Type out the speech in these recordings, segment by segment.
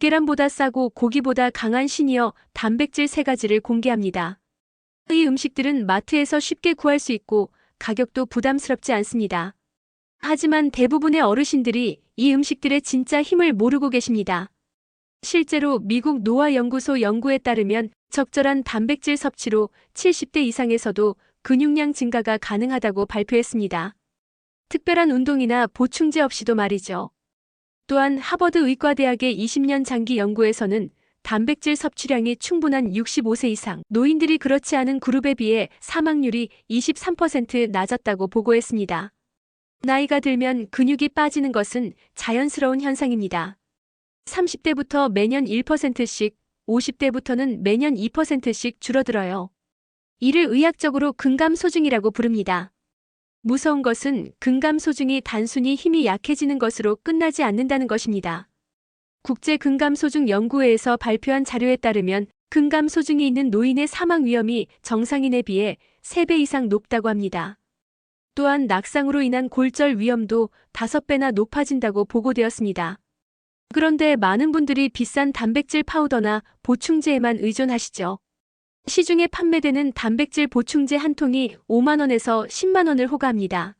계란보다 싸고 고기보다 강한 시니어 단백질 세 가지를 공개합니다. 이 음식들은 마트에서 쉽게 구할 수 있고 가격도 부담스럽지 않습니다. 하지만 대부분의 어르신들이 이 음식들의 진짜 힘을 모르고 계십니다. 실제로 미국 노화 연구소 연구에 따르면 적절한 단백질 섭취로 70대 이상에서도 근육량 증가가 가능하다고 발표했습니다. 특별한 운동이나 보충제 없이도 말이죠. 또한 하버드 의과대학의 20년 장기 연구에서는 단백질 섭취량이 충분한 65세 이상 노인들이 그렇지 않은 그룹에 비해 사망률이 23% 낮았다고 보고했습니다. 나이가 들면 근육이 빠지는 것은 자연스러운 현상입니다. 30대부터 매년 1%씩, 50대부터는 매년 2%씩 줄어들어요. 이를 의학적으로 근감 소증이라고 부릅니다. 무서운 것은 근감소증이 단순히 힘이 약해지는 것으로 끝나지 않는다는 것입니다. 국제 근감소증 연구회에서 발표한 자료에 따르면 근감소증이 있는 노인의 사망 위험이 정상인에 비해 3배 이상 높다고 합니다. 또한 낙상으로 인한 골절 위험도 5배나 높아진다고 보고되었습니다. 그런데 많은 분들이 비싼 단백질 파우더나 보충제에만 의존하시죠. 시중에 판매되는 단백질 보충제 한 통이 5만원에서 10만원을 호가합니다.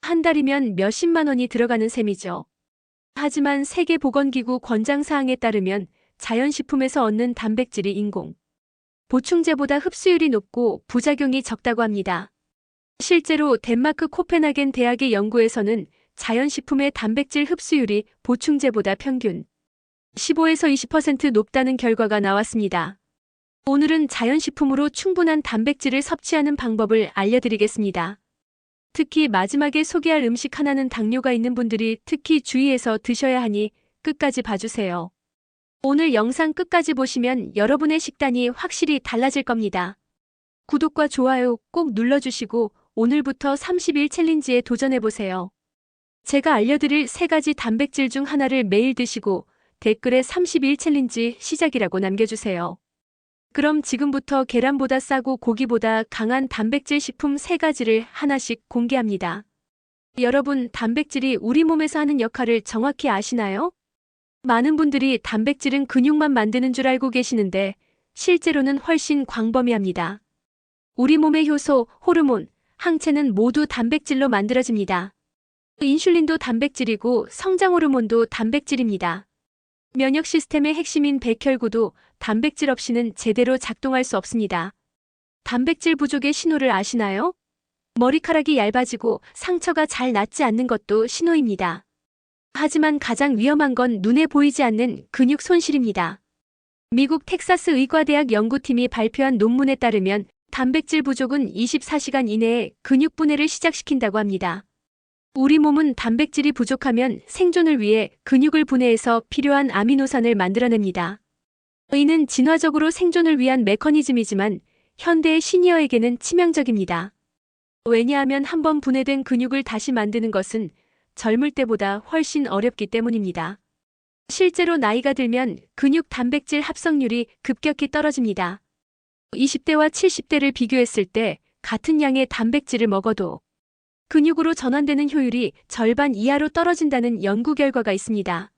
한 달이면 몇십만 원이 들어가는 셈이죠. 하지만 세계보건기구 권장사항에 따르면 자연식품에서 얻는 단백질이 인공. 보충제보다 흡수율이 높고 부작용이 적다고 합니다. 실제로 덴마크 코펜하겐 대학의 연구에서는 자연식품의 단백질 흡수율이 보충제보다 평균 15에서 20% 높다는 결과가 나왔습니다. 오늘은 자연식품으로 충분한 단백질을 섭취하는 방법을 알려드리겠습니다. 특히 마지막에 소개할 음식 하나는 당뇨가 있는 분들이 특히 주의해서 드셔야 하니 끝까지 봐주세요. 오늘 영상 끝까지 보시면 여러분의 식단이 확실히 달라질 겁니다. 구독과 좋아요 꼭 눌러주시고 오늘부터 30일 챌린지에 도전해보세요. 제가 알려드릴 세 가지 단백질 중 하나를 매일 드시고 댓글에 30일 챌린지 시작이라고 남겨주세요. 그럼 지금부터 계란보다 싸고 고기보다 강한 단백질 식품 세 가지를 하나씩 공개합니다. 여러분, 단백질이 우리 몸에서 하는 역할을 정확히 아시나요? 많은 분들이 단백질은 근육만 만드는 줄 알고 계시는데 실제로는 훨씬 광범위합니다. 우리 몸의 효소, 호르몬, 항체는 모두 단백질로 만들어집니다. 인슐린도 단백질이고 성장 호르몬도 단백질입니다. 면역 시스템의 핵심인 백혈구도 단백질 없이는 제대로 작동할 수 없습니다. 단백질 부족의 신호를 아시나요? 머리카락이 얇아지고 상처가 잘 낫지 않는 것도 신호입니다. 하지만 가장 위험한 건 눈에 보이지 않는 근육 손실입니다. 미국 텍사스 의과대학 연구팀이 발표한 논문에 따르면 단백질 부족은 24시간 이내에 근육 분해를 시작시킨다고 합니다. 우리 몸은 단백질이 부족하면 생존을 위해 근육을 분해해서 필요한 아미노산을 만들어냅니다. 이는 진화적으로 생존을 위한 메커니즘이지만 현대의 시니어에게는 치명적입니다. 왜냐하면 한번 분해된 근육을 다시 만드는 것은 젊을 때보다 훨씬 어렵기 때문입니다. 실제로 나이가 들면 근육 단백질 합성률이 급격히 떨어집니다. 20대와 70대를 비교했을 때 같은 양의 단백질을 먹어도 근육으로 전환되는 효율이 절반 이하로 떨어진다는 연구 결과가 있습니다.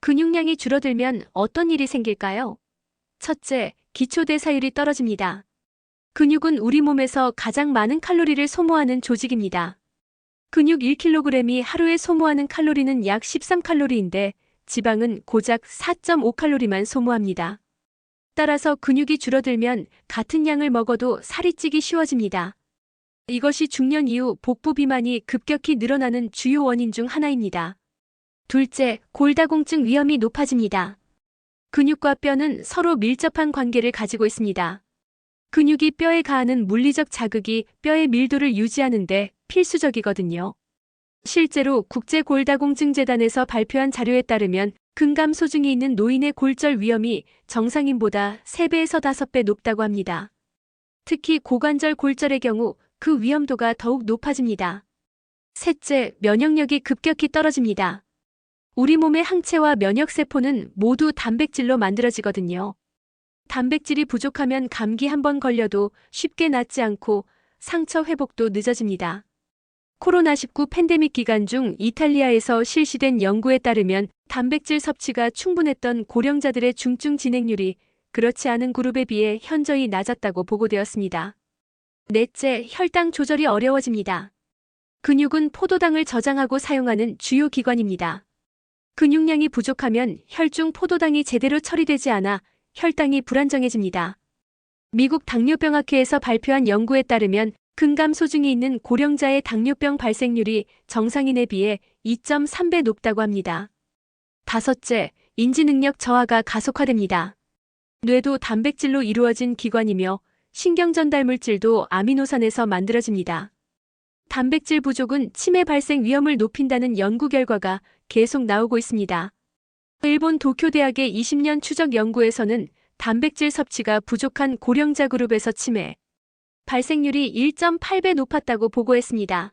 근육량이 줄어들면 어떤 일이 생길까요? 첫째, 기초대사율이 떨어집니다. 근육은 우리 몸에서 가장 많은 칼로리를 소모하는 조직입니다. 근육 1kg이 하루에 소모하는 칼로리는 약 13칼로리인데 지방은 고작 4.5칼로리만 소모합니다. 따라서 근육이 줄어들면 같은 양을 먹어도 살이 찌기 쉬워집니다. 이것이 중년 이후 복부 비만이 급격히 늘어나는 주요 원인 중 하나입니다. 둘째, 골다공증 위험이 높아집니다. 근육과 뼈는 서로 밀접한 관계를 가지고 있습니다. 근육이 뼈에 가하는 물리적 자극이 뼈의 밀도를 유지하는데 필수적이거든요. 실제로 국제골다공증재단에서 발표한 자료에 따르면 근감소증이 있는 노인의 골절 위험이 정상인보다 3배에서 5배 높다고 합니다. 특히 고관절 골절의 경우 그 위험도가 더욱 높아집니다. 셋째, 면역력이 급격히 떨어집니다. 우리 몸의 항체와 면역세포는 모두 단백질로 만들어지거든요. 단백질이 부족하면 감기 한 번 걸려도 쉽게 낫지 않고 상처 회복도 늦어집니다. 코로나19 팬데믹 기간 중 이탈리아에서 실시된 연구에 따르면 단백질 섭취가 충분했던 고령자들의 중증 진행률이 그렇지 않은 그룹에 비해 현저히 낮았다고 보고되었습니다. 넷째, 혈당 조절이 어려워집니다. 근육은 포도당을 저장하고 사용하는 주요 기관입니다. 근육량이 부족하면 혈중 포도당이 제대로 처리되지 않아 혈당이 불안정해집니다. 미국 당뇨병학회에서 발표한 연구에 따르면 근감소증이 있는 고령자의 당뇨병 발생률이 정상인에 비해 2.3배 높다고 합니다. 다섯째, 인지능력 저하가 가속화됩니다. 뇌도 단백질로 이루어진 기관이며 신경전달 물질도 아미노산에서 만들어집니다. 단백질 부족은 치매 발생 위험을 높인다는 연구 결과가 계속 나오고 있습니다. 일본 도쿄대학의 20년 추적 연구에서는 단백질 섭취가 부족한 고령자 그룹에서 치매 발생률이 1.8배 높았다고 보고했습니다.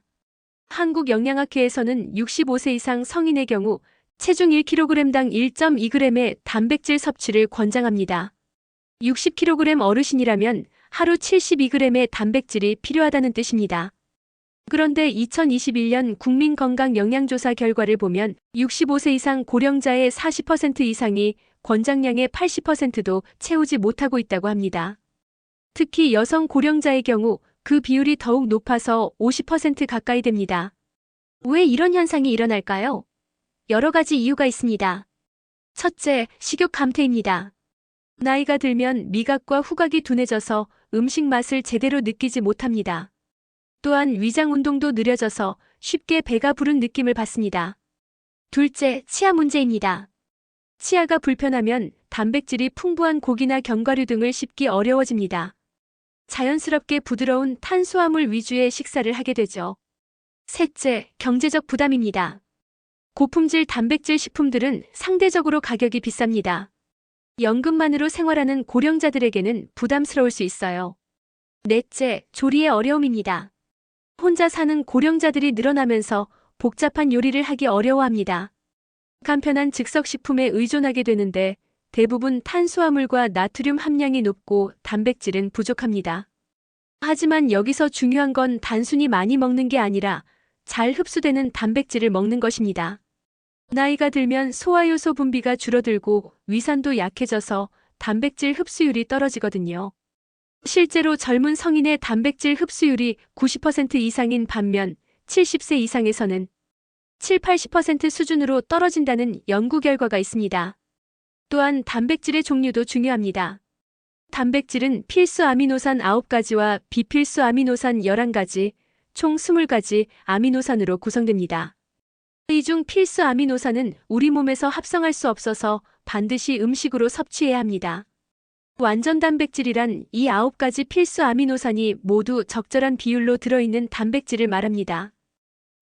한국영양학회에서는 65세 이상 성인의 경우 체중 1kg당 1.2g의 단백질 섭취를 권장합니다. 60kg 어르신이라면 하루 72g의 단백질이 필요하다는 뜻입니다. 그런데 2021년 국민건강영양조사 결과를 보면 65세 이상 고령자의 40% 이상이 권장량의 80%도 채우지 못하고 있다고 합니다. 특히 여성 고령자의 경우 그 비율이 더욱 높아서 50% 가까이 됩니다. 왜 이런 현상이 일어날까요? 여러 가지 이유가 있습니다. 첫째, 식욕 감퇴입니다. 나이가 들면 미각과 후각이 둔해져서 음식 맛을 제대로 느끼지 못합니다. 또한 위장 운동도 느려져서 쉽게 배가 부른 느낌을 받습니다. 둘째, 치아 문제입니다. 치아가 불편하면 단백질이 풍부한 고기나 견과류 등을 씹기 어려워집니다. 자연스럽게 부드러운 탄수화물 위주의 식사를 하게 되죠. 셋째, 경제적 부담입니다. 고품질 단백질 식품들은 상대적으로 가격이 비쌉니다. 연금만으로 생활하는 고령자들에게는 부담스러울 수 있어요. 넷째, 조리의 어려움입니다. 혼자 사는 고령자들이 늘어나면서 복잡한 요리를 하기 어려워합니다. 간편한 즉석식품에 의존하게 되는데 대부분 탄수화물과 나트륨 함량이 높고 단백질은 부족합니다. 하지만 여기서 중요한 건 단순히 많이 먹는 게 아니라 잘 흡수되는 단백질을 먹는 것입니다. 나이가 들면 소화효소 분비가 줄어들고 위산도 약해져서 단백질 흡수율이 떨어지거든요. 실제로 젊은 성인의 단백질 흡수율이 90% 이상인 반면 70세 이상에서는 7, 80% 수준으로 떨어진다는 연구 결과가 있습니다. 또한 단백질의 종류도 중요합니다. 단백질은 필수 아미노산 9가지와 비필수 아미노산 11가지, 총 20가지 아미노산으로 구성됩니다. 이 중 필수 아미노산은 우리 몸에서 합성할 수 없어서 반드시 음식으로 섭취해야 합니다. 완전 단백질이란 이 9가지 필수 아미노산이 모두 적절한 비율로 들어있는 단백질을 말합니다.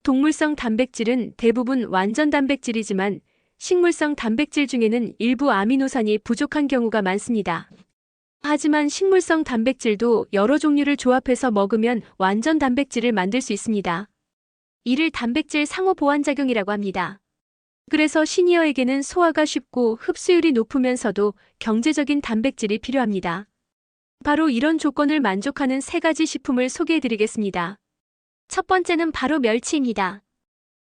동물성 단백질은 대부분 완전 단백질이지만 식물성 단백질 중에는 일부 아미노산이 부족한 경우가 많습니다. 하지만 식물성 단백질도 여러 종류를 조합해서 먹으면 완전 단백질을 만들 수 있습니다. 이를 단백질 상호 보완작용이라고 합니다. 그래서 시니어에게는 소화가 쉽고 흡수율이 높으면서도 경제적인 단백질이 필요합니다. 바로 이런 조건을 만족하는 세 가지 식품을 소개해 드리겠습니다. 첫 번째는 바로 멸치입니다.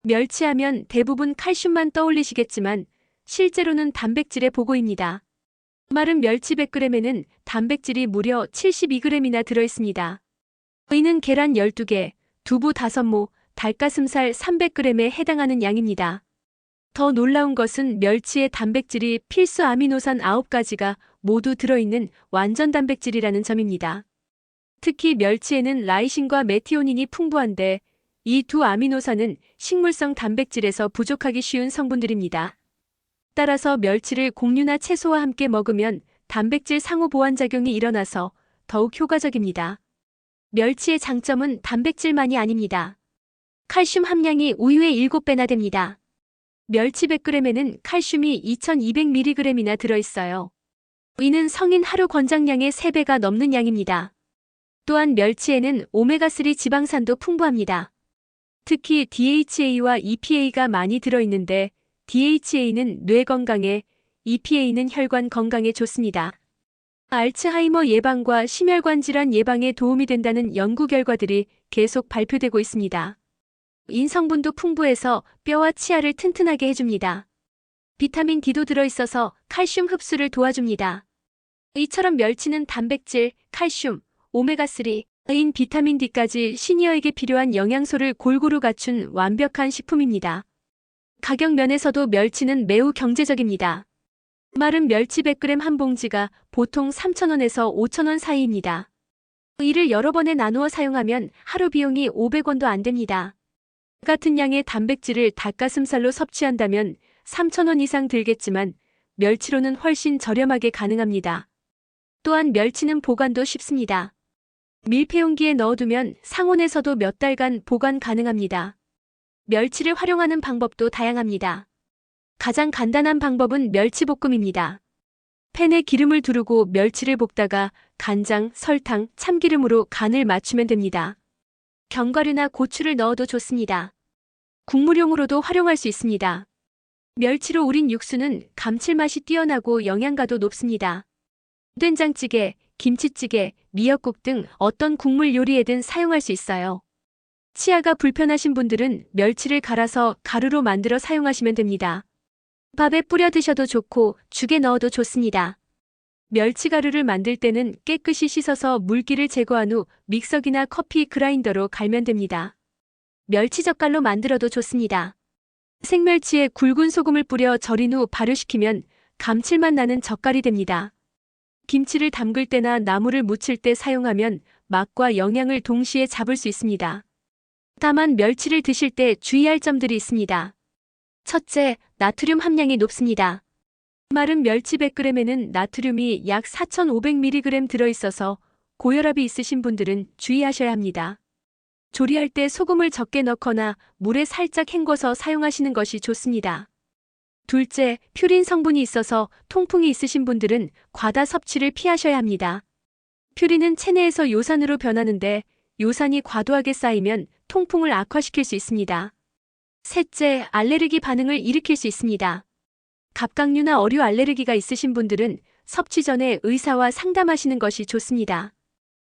멸치하면 대부분 칼슘만 떠올리시겠지만 실제로는 단백질의 보고입니다. 마른 멸치 100g에는 단백질이 무려 72g이나 들어있습니다. 의는 계란 12개, 두부 5모, 닭가슴살 300g에 해당하는 양입니다. 더 놀라운 것은 멸치의 단백질이 필수 아미노산 9가지가 모두 들어있는 완전 단백질이라는 점입니다. 특히 멸치에는 라이신과 메티오닌이 풍부한데 이 두 아미노산은 식물성 단백질에서 부족하기 쉬운 성분들입니다. 따라서 멸치를 곡류나 채소와 함께 먹으면 단백질 상호 보완작용이 일어나서 더욱 효과적입니다. 멸치의 장점은 단백질만이 아닙니다. 칼슘 함량이 우유의 7배나 됩니다. 멸치 100g에는 칼슘이 2200mg이나 들어있어요. 이는 성인 하루 권장량의 3배가 넘는 양입니다. 또한 멸치에는 오메가3 지방산도 풍부합니다. 특히 DHA와 EPA가 많이 들어있는데 DHA는 뇌 건강에, EPA는 혈관 건강에 좋습니다. 알츠하이머 예방과 심혈관 질환 예방에 도움이 된다는 연구 결과들이 계속 발표되고 있습니다. 인성분도 풍부해서 뼈와 치아를 튼튼하게 해줍니다. 비타민 D도 들어있어서 칼슘 흡수를 도와줍니다. 이처럼 멸치는 단백질, 칼슘, 오메가3 인 비타민 D까지 시니어에게 필요한 영양소를 골고루 갖춘 완벽한 식품입니다. 가격 면에서도 멸치는 매우 경제적입니다. 마른 멸치 100g 한 봉지가 보통 3,000원에서 5,000원 사이입니다. 이를 여러 번에 나누어 사용하면 하루 비용이 500원도 안 됩니다. 같은 양의 단백질을 닭가슴살로 섭취한다면 3,000원 이상 들겠지만 멸치로는 훨씬 저렴하게 가능합니다. 또한 멸치는 보관도 쉽습니다. 밀폐용기에 넣어두면 상온에서도 몇 달간 보관 가능합니다. 멸치를 활용하는 방법도 다양합니다. 가장 간단한 방법은 멸치볶음입니다. 팬에 기름을 두르고 멸치를 볶다가 간장, 설탕, 참기름으로 간을 맞추면 됩니다. 견과류나 고추를 넣어도 좋습니다. 국물용으로도 활용할 수 있습니다. 멸치로 우린 육수는 감칠맛이 뛰어나고 영양가도 높습니다. 된장찌개, 김치찌개, 미역국 등 어떤 국물 요리에든 사용할 수 있어요. 치아가 불편하신 분들은 멸치를 갈아서 가루로 만들어 사용하시면 됩니다. 밥에 뿌려 드셔도 좋고 죽에 넣어도 좋습니다. 멸치가루를 만들 때는 깨끗이 씻어서 물기를 제거한 후 믹서기나 커피 그라인더로 갈면 됩니다. 멸치 젓갈로 만들어도 좋습니다. 생멸치에 굵은 소금을 뿌려 절인 후 발효시키면 감칠맛 나는 젓갈이 됩니다. 김치를 담글 때나 나물을 무칠 때 사용하면 맛과 영양을 동시에 잡을 수 있습니다. 다만 멸치를 드실 때 주의할 점들이 있습니다. 첫째, 나트륨 함량이 높습니다. 마른 멸치 100g에는 나트륨이 약 4,500mg 들어있어서 고혈압이 있으신 분들은 주의하셔야 합니다. 조리할 때 소금을 적게 넣거나 물에 살짝 헹궈서 사용하시는 것이 좋습니다. 둘째, 퓨린 성분이 있어서 통풍이 있으신 분들은 과다 섭취를 피하셔야 합니다. 퓨린은 체내에서 요산으로 변하는데 요산이 과도하게 쌓이면 통풍을 악화시킬 수 있습니다. 셋째, 알레르기 반응을 일으킬 수 있습니다. 갑각류나 어류 알레르기가 있으신 분들은 섭취 전에 의사와 상담하시는 것이 좋습니다.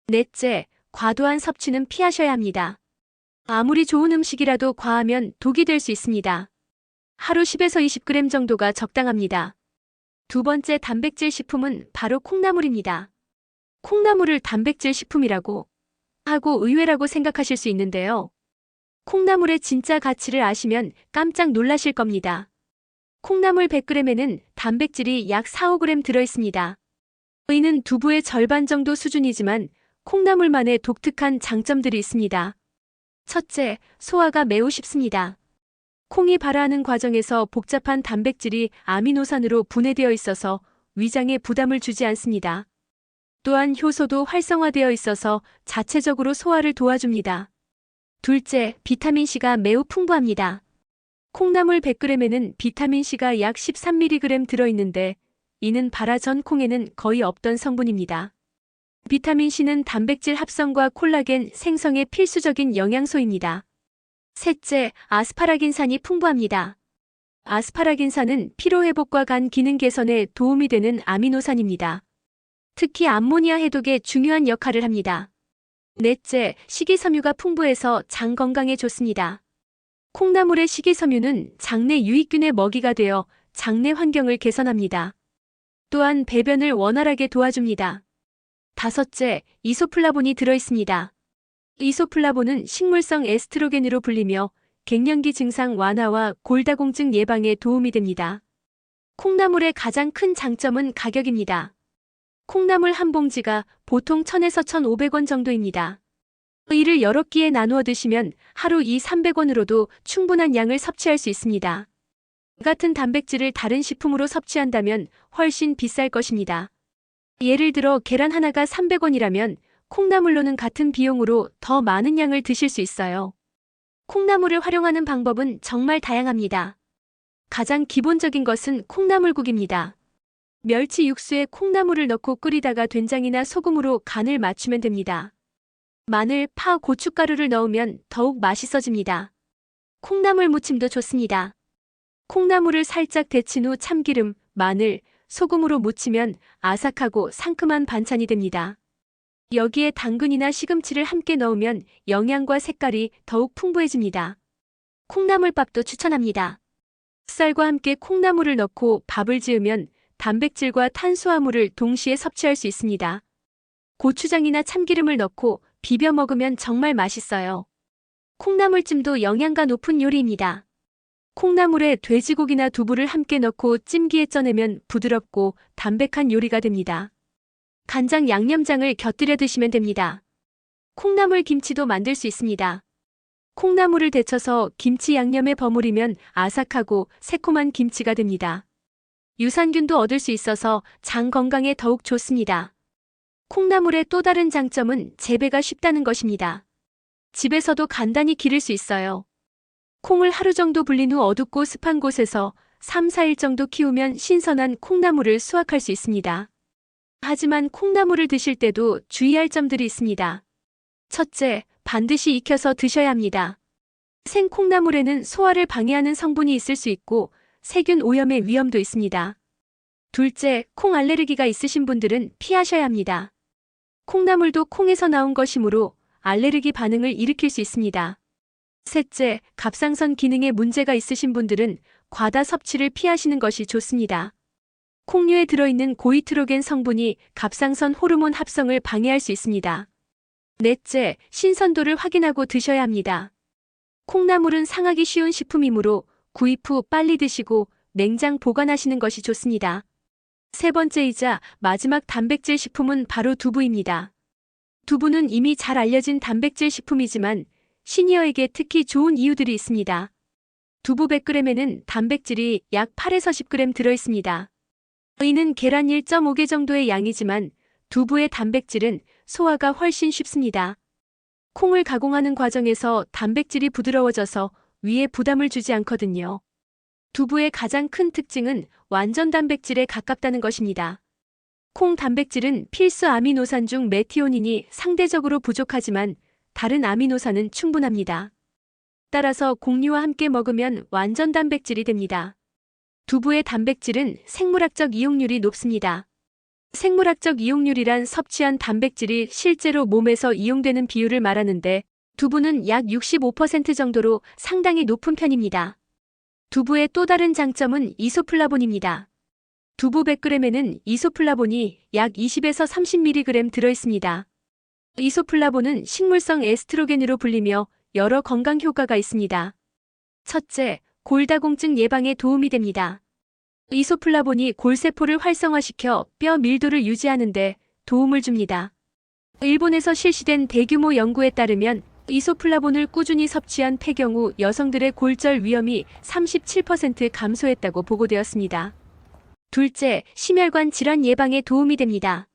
넷째, 과도한 섭취는 피하셔야 합니다. 아무리 좋은 음식이라도 과하면 독이 될 수 있습니다. 하루 10에서 20g 정도가 적당합니다. 두 번째 단백질 식품은 바로 콩나물입니다. 콩나물을 단백질 식품이라고 하고 의외라고 생각하실 수 있는데요. 콩나물의 진짜 가치를 아시면 깜짝 놀라실 겁니다. 콩나물 100g에는 단백질이 약 4, 5g 들어있습니다. 의는 두부의 절반 정도 수준이지만 콩나물만의 독특한 장점들이 있습니다. 첫째, 소화가 매우 쉽습니다. 콩이 발화하는 과정에서 복잡한 단백질이 아미노산으로 분해되어 있어서 위장에 부담을 주지 않습니다. 또한 효소도 활성화되어 있어서 자체적으로 소화를 도와줍니다. 둘째, 비타민C가 매우 풍부합니다. 콩나물 100g에는 비타민C가 약 13mg 들어있는데 이는 발화 전 콩에는 거의 없던 성분입니다. 비타민C는 단백질 합성과 콜라겐 생성에 필수적인 영양소입니다. 셋째, 아스파라긴산이 풍부합니다. 아스파라긴산은 피로회복과 간 기능 개선에 도움이 되는 아미노산입니다. 특히 암모니아 해독에 중요한 역할을 합니다. 넷째, 식이섬유가 풍부해서 장 건강에 좋습니다. 콩나물의 식이섬유는 장내 유익균의 먹이가 되어 장내 환경을 개선합니다. 또한 배변을 원활하게 도와줍니다. 다섯째, 이소플라본이 들어있습니다. 이소플라본은 식물성 에스트로겐으로 불리며 갱년기 증상 완화와 골다공증 예방에 도움이 됩니다. 콩나물의 가장 큰 장점은 가격입니다. 콩나물 한 봉지가 보통 1000에서 1500원 정도입니다. 이를 여러 끼에 나누어 드시면 하루 2, 300원으로도 충분한 양을 섭취할 수 있습니다. 같은 단백질을 다른 식품으로 섭취한다면 훨씬 비쌀 것입니다. 예를 들어 계란 하나가 300원이라면 콩나물로는 같은 비용으로 더 많은 양을 드실 수 있어요. 콩나물을 활용하는 방법은 정말 다양합니다. 가장 기본적인 것은 콩나물국입니다. 멸치 육수에 콩나물을 넣고 끓이다가 된장이나 소금으로 간을 맞추면 됩니다. 마늘, 파, 고춧가루를 넣으면 더욱 맛있어집니다. 콩나물 무침도 좋습니다. 콩나물을 살짝 데친 후 참기름, 마늘, 소금으로 무치면 아삭하고 상큼한 반찬이 됩니다. 여기에 당근이나 시금치를 함께 넣으면 영양과 색깔이 더욱 풍부해집니다. 콩나물밥도 추천합니다. 쌀과 함께 콩나물을 넣고 밥을 지으면 단백질과 탄수화물을 동시에 섭취할 수 있습니다. 고추장이나 참기름을 넣고 비벼 먹으면 정말 맛있어요. 콩나물찜도 영양가 높은 요리입니다. 콩나물에 돼지고기나 두부를 함께 넣고 찜기에 쪄내면 부드럽고 담백한 요리가 됩니다. 간장 양념장을 곁들여 드시면 됩니다. 콩나물 김치도 만들 수 있습니다. 콩나물을 데쳐서 김치 양념에 버무리면 아삭하고 새콤한 김치가 됩니다. 유산균도 얻을 수 있어서 장 건강에 더욱 좋습니다. 콩나물의 또 다른 장점은 재배가 쉽다는 것입니다. 집에서도 간단히 기를 수 있어요. 콩을 하루 정도 불린 후 어둡고 습한 곳에서 3, 4일 정도 키우면 신선한 콩나물을 수확할 수 있습니다. 하지만 콩나물을 드실 때도 주의할 점들이 있습니다. 첫째, 반드시 익혀서 드셔야 합니다. 생 콩나물에는 소화를 방해하는 성분이 있을 수 있고 세균 오염의 위험도 있습니다. 둘째, 콩 알레르기가 있으신 분들은 피하셔야 합니다. 콩나물도 콩에서 나온 것이므로 알레르기 반응을 일으킬 수 있습니다. 셋째, 갑상선 기능에 문제가 있으신 분들은 과다 섭취를 피하시는 것이 좋습니다. 콩류에 들어있는 고이트로겐 성분이 갑상선 호르몬 합성을 방해할 수 있습니다. 넷째, 신선도를 확인하고 드셔야 합니다. 콩나물은 상하기 쉬운 식품이므로 구입 후 빨리 드시고 냉장 보관하시는 것이 좋습니다. 세 번째이자 마지막 단백질 식품은 바로 두부입니다. 두부는 이미 잘 알려진 단백질 식품이지만 시니어에게 특히 좋은 이유들이 있습니다. 두부 100g에는 단백질이 약 8에서 10g 들어 있습니다. 이는 계란 1.5개 정도의 양이지만 두부의 단백질은 소화가 훨씬 쉽습니다. 콩을 가공하는 과정에서 단백질이 부드러워져서 위에 부담을 주지 않거든요. 두부의 가장 큰 특징은 완전 단백질에 가깝다는 것입니다. 콩 단백질은 필수 아미노산 중 메티오닌이 상대적으로 부족하지만 다른 아미노산은 충분합니다. 따라서 곡류와 함께 먹으면 완전 단백질이 됩니다. 두부의 단백질은 생물학적 이용률이 높습니다. 생물학적 이용률이란 섭취한 단백질이 실제로 몸에서 이용되는 비율을 말하는데 두부는 약 65% 정도로 상당히 높은 편입니다. 두부의 또 다른 장점은 이소플라본입니다. 두부 100g에는 이소플라본이 약 20에서 30mg 들어있습니다. 이소플라본은 식물성 에스트로겐으로 불리며 여러 건강 효과가 있습니다. 첫째, 골다공증 예방에 도움이 됩니다. 이소플라본이 골세포를 활성화시켜 뼈 밀도를 유지하는데 도움을 줍니다. 일본에서 실시된 대규모 연구에 따르면 이소플라본을 꾸준히 섭취한 폐경 후 여성들의 골절 위험이 37% 감소했다고 보고되었습니다. 둘째, 심혈관 질환 예방에 도움이 됩니다.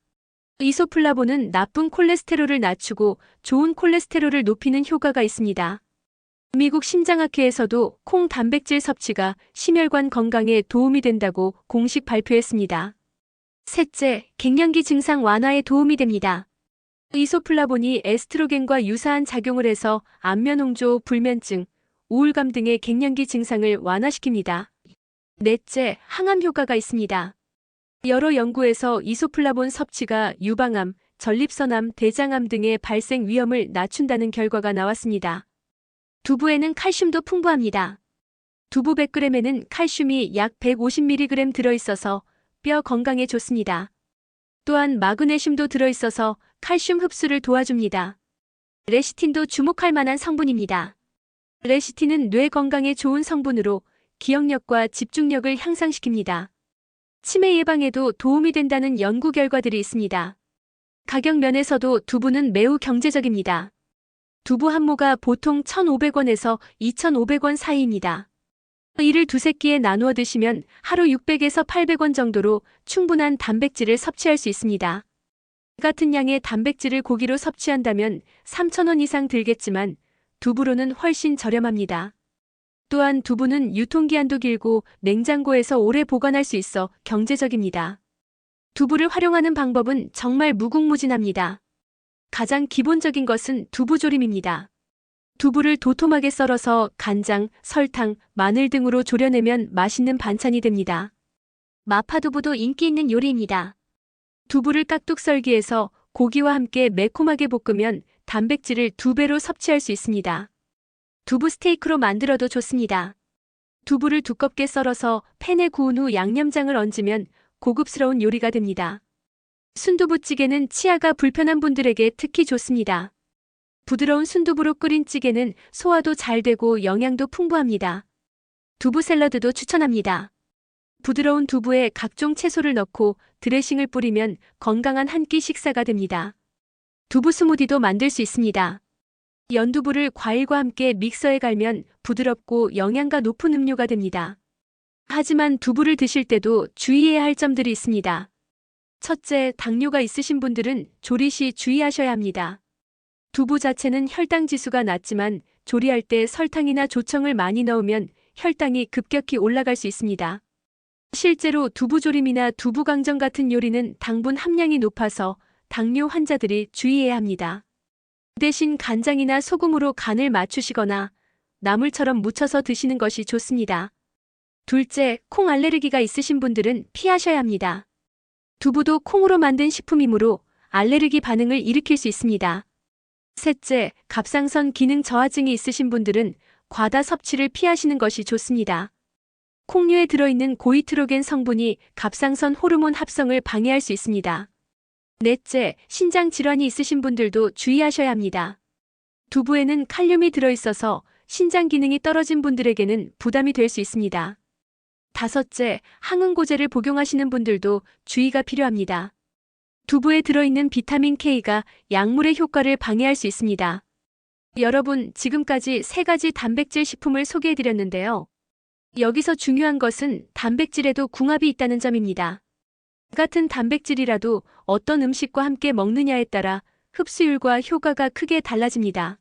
이소플라본은 나쁜 콜레스테롤을 낮추고 좋은 콜레스테롤을 높이는 효과가 있습니다. 미국 심장학회에서도 콩 단백질 섭취가 심혈관 건강에 도움이 된다고 공식 발표했습니다. 셋째, 갱년기 증상 완화에 도움이 됩니다. 이소플라본이 에스트로겐과 유사한 작용을 해서 안면홍조, 불면증, 우울감 등의 갱년기 증상을 완화시킵니다. 넷째, 항암 효과가 있습니다. 여러 연구에서 이소플라본 섭취가 유방암, 전립선암, 대장암 등의 발생 위험을 낮춘다는 결과가 나왔습니다. 두부에는 칼슘도 풍부합니다. 두부 100g에는 칼슘이 약 150mg 들어있어서 뼈 건강에 좋습니다. 또한 마그네슘도 들어있어서 칼슘 흡수를 도와줍니다. 레시틴도 주목할 만한 성분입니다. 레시틴은 뇌 건강에 좋은 성분으로 기억력과 집중력을 향상시킵니다. 치매 예방에도 도움이 된다는 연구 결과들이 있습니다. 가격 면에서도 두부는 매우 경제적입니다. 두부 한 모가 보통 1,500원에서 2,500원 사이입니다. 이를 두세 끼에 나누어 드시면 하루 600에서 800원 정도로 충분한 단백질을 섭취할 수 있습니다. 같은 양의 단백질을 고기로 섭취한다면 3,000원 이상 들겠지만 두부로는 훨씬 저렴합니다. 또한 두부는 유통기한도 길고 냉장고에서 오래 보관할 수 있어 경제적입니다. 두부를 활용하는 방법은 정말 무궁무진합니다. 가장 기본적인 것은 두부조림입니다. 두부를 도톰하게 썰어서 간장, 설탕, 마늘 등으로 졸여내면 맛있는 반찬이 됩니다. 마파두부도 인기 있는 요리입니다. 두부를 깍둑 썰기해서 고기와 함께 매콤하게 볶으면 단백질을 두 배로 섭취할 수 있습니다. 두부 스테이크로 만들어도 좋습니다. 두부를 두껍게 썰어서 팬에 구운 후 양념장을 얹으면 고급스러운 요리가 됩니다. 순두부찌개는 치아가 불편한 분들에게 특히 좋습니다. 부드러운 순두부로 끓인 찌개는 소화도 잘 되고 영양도 풍부합니다. 두부 샐러드도 추천합니다. 부드러운 두부에 각종 채소를 넣고 드레싱을 뿌리면 건강한 한 끼 식사가 됩니다. 두부 스무디도 만들 수 있습니다. 연두부를 과일과 함께 믹서에 갈면 부드럽고 영양가 높은 음료가 됩니다. 하지만 두부를 드실 때도 주의해야 할 점들이 있습니다. 첫째, 당뇨가 있으신 분들은 조리 시 주의하셔야 합니다. 두부 자체는 혈당 지수가 낮지만 조리할 때 설탕이나 조청을 많이 넣으면 혈당이 급격히 올라갈 수 있습니다. 실제로 두부조림이나 두부강정 같은 요리는 당분 함량이 높아서 당뇨 환자들이 주의해야 합니다. 대신 간장이나 소금으로 간을 맞추시거나 나물처럼 무쳐서 드시는 것이 좋습니다. 둘째, 콩 알레르기가 있으신 분들은 피하셔야 합니다. 두부도 콩으로 만든 식품이므로 알레르기 반응을 일으킬 수 있습니다. 셋째, 갑상선 기능 저하증이 있으신 분들은 과다 섭취를 피하시는 것이 좋습니다. 콩류에 들어있는 고이트로겐 성분이 갑상선 호르몬 합성을 방해할 수 있습니다. 넷째, 신장 질환이 있으신 분들도 주의하셔야 합니다. 두부에는 칼륨이 들어있어서 신장 기능이 떨어진 분들에게는 부담이 될 수 있습니다. 다섯째, 항응고제를 복용하시는 분들도 주의가 필요합니다. 두부에 들어있는 비타민 K가 약물의 효과를 방해할 수 있습니다. 여러분, 지금까지 세 가지 단백질 식품을 소개해드렸는데요. 여기서 중요한 것은 단백질에도 궁합이 있다는 점입니다. 같은 단백질이라도 어떤 음식과 함께 먹느냐에 따라 흡수율과 효과가 크게 달라집니다.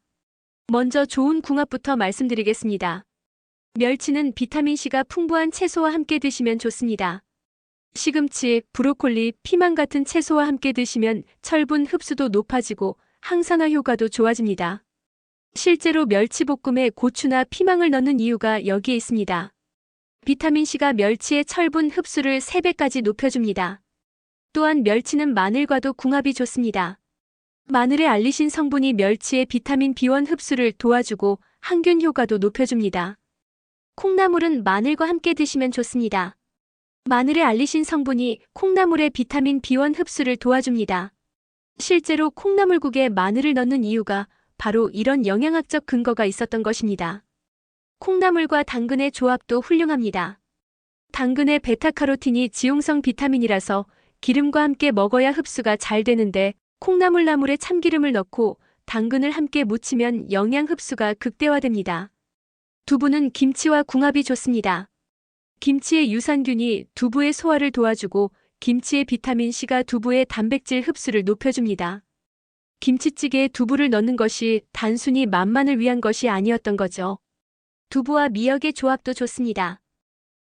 먼저 좋은 궁합부터 말씀드리겠습니다. 멸치는 비타민C가 풍부한 채소와 함께 드시면 좋습니다. 시금치, 브로콜리, 피망 같은 채소와 함께 드시면 철분 흡수도 높아지고 항산화 효과도 좋아집니다. 실제로 멸치볶음에 고추나 피망을 넣는 이유가 여기에 있습니다. 비타민C가 멸치의 철분 흡수를 3배까지 높여줍니다. 또한 멸치는 마늘과도 궁합이 좋습니다. 마늘의 알리신 성분이 멸치의 비타민 B1 흡수를 도와주고 항균 효과도 높여줍니다. 콩나물은 마늘과 함께 드시면 좋습니다. 마늘의 알리신 성분이 콩나물의 비타민 B1 흡수를 도와줍니다. 실제로 콩나물국에 마늘을 넣는 이유가 바로 이런 영양학적 근거가 있었던 것입니다. 콩나물과 당근의 조합도 훌륭합니다. 당근의 베타카로틴이 지용성 비타민이라서 기름과 함께 먹어야 흡수가 잘 되는데 콩나물 나물에 참기름을 넣고 당근을 함께 무치면 영양 흡수가 극대화됩니다. 두부는 김치와 궁합이 좋습니다. 김치의 유산균이 두부의 소화를 도와주고 김치의 비타민C가 두부의 단백질 흡수를 높여줍니다. 김치찌개에 두부를 넣는 것이 단순히 맛만을 위한 것이 아니었던 거죠. 두부와 미역의 조합도 좋습니다.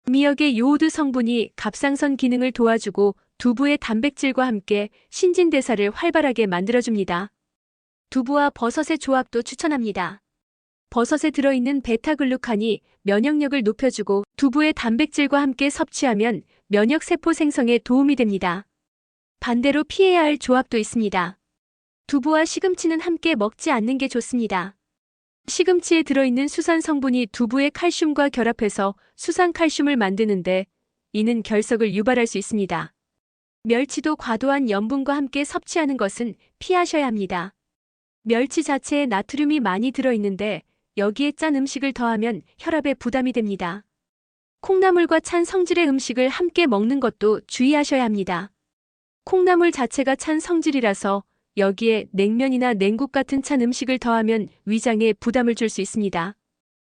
미역의 요오드 성분이 갑상선 기능을 도와주고 두부의 단백질과 함께 신진대사를 활발하게 만들어줍니다. 두부와 버섯의 조합도 추천합니다. 버섯에 들어있는 베타글루칸이 면역력을 높여주고 두부의 단백질과 함께 섭취하면 면역세포 생성에 도움이 됩니다. 반대로 피해야 할 조합도 있습니다. 두부와 시금치는 함께 먹지 않는 게 좋습니다. 시금치에 들어있는 수산 성분이 두부의 칼슘과 결합해서 수산 칼슘을 만드는데 이는 결석을 유발할 수 있습니다. 멸치도 과도한 염분과 함께 섭취하는 것은 피하셔야 합니다. 멸치 자체에 나트륨이 많이 들어있는데 여기에 짠 음식을 더하면 혈압에 부담이 됩니다. 콩나물과 찬 성질의 음식을 함께 먹는 것도 주의하셔야 합니다. 콩나물 자체가 찬 성질이라서 여기에 냉면이나 냉국 같은 찬 음식을 더하면 위장에 부담을 줄 수 있습니다.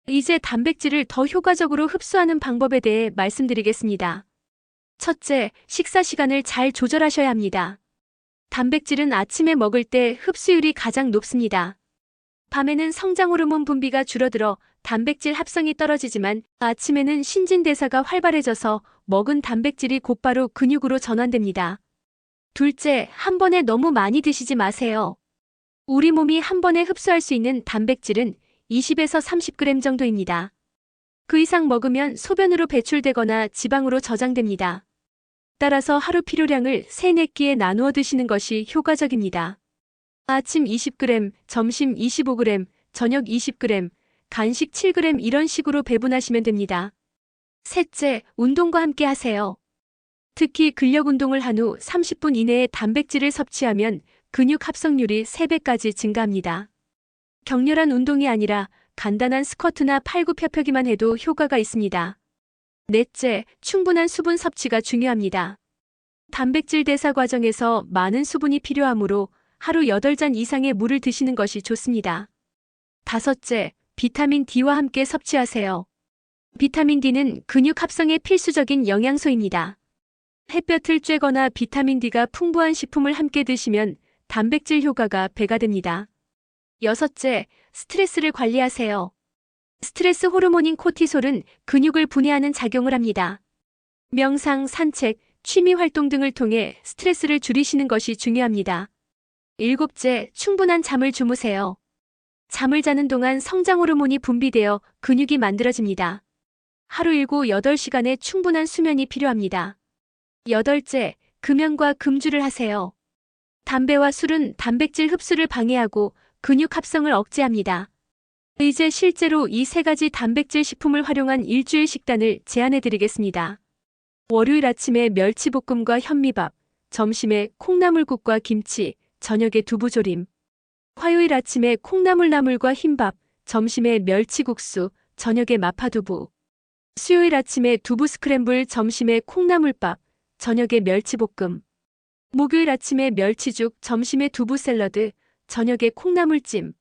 이제 단백질을 더 효과적으로 흡수하는 방법에 대해 말씀드리겠습니다. 첫째, 식사 시간을 잘 조절하셔야 합니다. 단백질은 아침에 먹을 때 흡수율이 가장 높습니다. 밤에는 성장 호르몬 분비가 줄어들어 단백질 합성이 떨어지지만 아침에는 신진대사가 활발해져서 먹은 단백질이 곧바로 근육으로 전환됩니다. 둘째, 한 번에 너무 많이 드시지 마세요. 우리 몸이 한 번에 흡수할 수 있는 단백질은 20에서 30g 정도입니다. 그 이상 먹으면 소변으로 배출되거나 지방으로 저장됩니다. 따라서 하루 필요량을 3, 4끼에 나누어 드시는 것이 효과적입니다. 아침 20g, 점심 25g, 저녁 20g, 간식 7g 이런 식으로 배분하시면 됩니다. 셋째, 운동과 함께 하세요. 특히 근력 운동을 한 후 30분 이내에 단백질을 섭취하면 근육 합성률이 3배까지 증가합니다. 격렬한 운동이 아니라 간단한 스쿼트나 팔굽혀펴기만 해도 효과가 있습니다. 넷째, 충분한 수분 섭취가 중요합니다. 단백질 대사 과정에서 많은 수분이 필요하므로 하루 8잔 이상의 물을 드시는 것이 좋습니다. 다섯째, 비타민 D와 함께 섭취하세요. 비타민 D는 근육 합성에 필수적인 영양소입니다. 햇볕을 쬐거나 비타민 D가 풍부한 식품을 함께 드시면 단백질 효과가 배가 됩니다. 여섯째, 스트레스를 관리하세요. 스트레스 호르몬인 코티솔은 근육을 분해하는 작용을 합니다. 명상, 산책, 취미 활동 등을 통해 스트레스를 줄이시는 것이 중요합니다. 일곱째, 충분한 잠을 주무세요. 잠을 자는 동안 성장 호르몬이 분비되어 근육이 만들어집니다. 하루 7, 8시간의 충분한 수면이 필요합니다. 여덟째, 금연과 금주를 하세요. 담배와 술은 단백질 흡수를 방해하고 근육 합성을 억제합니다. 이제 실제로 이 세 가지 단백질 식품을 활용한 일주일 식단을 제안해 드리겠습니다. 월요일 아침에 멸치볶음과 현미밥, 점심에 콩나물국과 김치, 저녁에 두부조림. 화요일 아침에 콩나물나물과 흰밥, 점심에 멸치국수, 저녁에 마파두부. 수요일 아침에 두부 스크램블, 점심에 콩나물밥, 저녁에 멸치볶음. 목요일 아침에 멸치죽, 점심에 두부 샐러드, 저녁에 콩나물찜.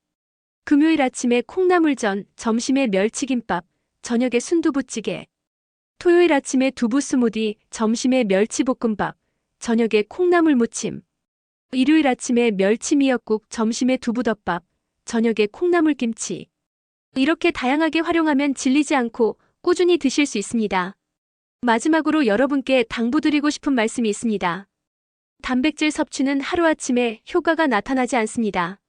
금요일 아침에 콩나물전, 점심에 멸치김밥, 저녁에 순두부찌개. 토요일 아침에 두부 스무디, 점심에 멸치볶음밥, 저녁에 콩나물 무침. 일요일 아침에 멸치 미역국, 점심에 두부덮밥, 저녁에 콩나물 김치. 이렇게 다양하게 활용하면 질리지 않고 꾸준히 드실 수 있습니다. 마지막으로 여러분께 당부드리고 싶은 말씀이 있습니다. 단백질 섭취는 하루아침에 효과가 나타나지 않습니다.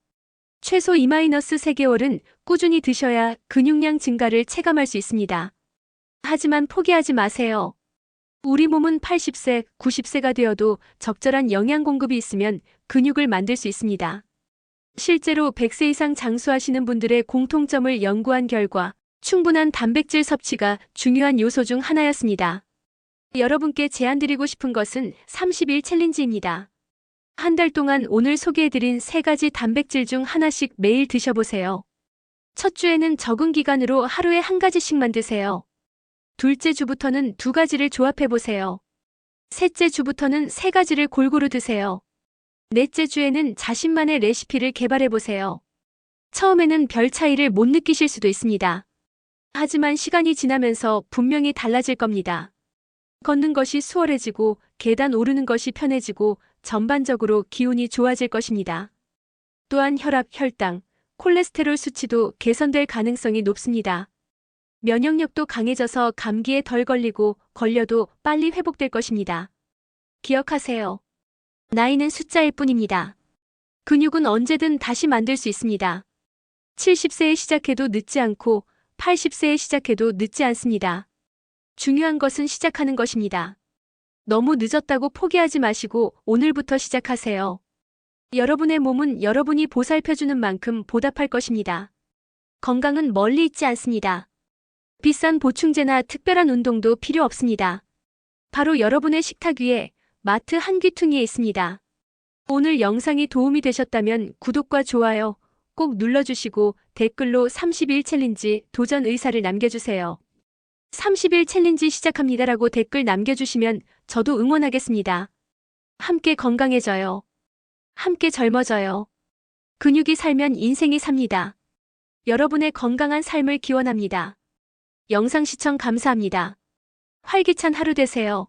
최소 2-3개월은 꾸준히 드셔야 근육량 증가를 체감할 수 있습니다. 하지만 포기하지 마세요. 우리 몸은 80세, 90세가 되어도 적절한 영양 공급이 있으면 근육을 만들 수 있습니다. 실제로 100세 이상 장수하시는 분들의 공통점을 연구한 결과 충분한 단백질 섭취가 중요한 요소 중 하나였습니다. 여러분께 제안드리고 싶은 것은 30일 챌린지입니다. 한 달 동안 오늘 소개해드린 세 가지 단백질 중 하나씩 매일 드셔보세요. 첫 주에는 적응 기간으로 하루에 한 가지씩만 드세요. 둘째 주부터는 두 가지를 조합해보세요. 셋째 주부터는 세 가지를 골고루 드세요. 넷째 주에는 자신만의 레시피를 개발해보세요. 처음에는 별 차이를 못 느끼실 수도 있습니다. 하지만 시간이 지나면서 분명히 달라질 겁니다. 걷는 것이 수월해지고 계단 오르는 것이 편해지고 전반적으로 기운이 좋아질 것입니다. 또한 혈압, 혈당, 콜레스테롤 수치도 개선될 가능성이 높습니다. 면역력도 강해져서 감기에 덜 걸리고 걸려도 빨리 회복될 것입니다. 기억하세요. 나이는 숫자일 뿐입니다. 근육은 언제든 다시 만들 수 있습니다. 70세에 시작해도 늦지 않고 80세에 시작해도 늦지 않습니다. 중요한 것은 시작하는 것입니다. 너무 늦었다고 포기하지 마시고 오늘부터 시작하세요. 여러분의 몸은 여러분이 보살펴주는 만큼 보답할 것입니다. 건강은 멀리 있지 않습니다. 비싼 보충제나 특별한 운동도 필요 없습니다. 바로 여러분의 식탁 위에 마트 한 귀퉁이에 있습니다. 오늘 영상이 도움이 되셨다면 구독과 좋아요 꼭 눌러주시고 댓글로 30일 챌린지 도전 의사를 남겨주세요. 30일 챌린지 시작합니다라고 댓글 남겨주시면 저도 응원하겠습니다. 함께 건강해져요. 함께 젊어져요. 근육이 살면 인생이 삽니다. 여러분의 건강한 삶을 기원합니다. 영상 시청 감사합니다. 활기찬 하루 되세요.